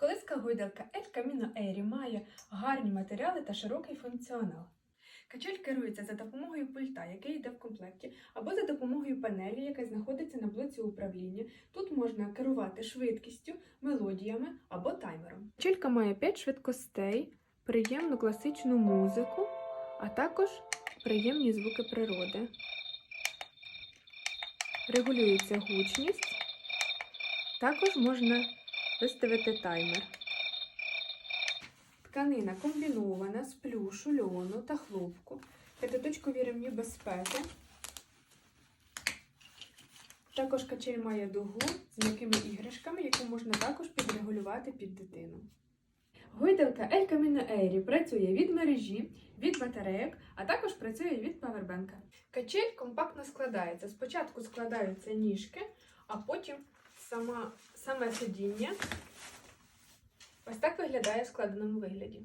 Колиска гойдалка El Camino Air має гарні матеріали та широкий функціонал. Качель керується за допомогою пульта, який йде в комплекті, або за допомогою панелі, яка знаходиться на блоці управління. Тут можна керувати швидкістю, мелодіями або таймером. Качелька має 5 швидкостей, приємну класичну музику, а також приємні звуки природи. Регулюється гучність. Також можна виставити таймер. Тканина комбінована з плюшу, льону та хлопку. П'ятиточкові ремні безпеки. Також качель має дугу з м'якими іграшками, яку можна також підрегулювати під дитину. Гойдалка El Camino Air працює від мережі, від батарейок, а також працює від павербенка. Качель компактно складається. Спочатку складаються ніжки, а потім сама, саме сидіння. Ось так виглядає в складеному вигляді.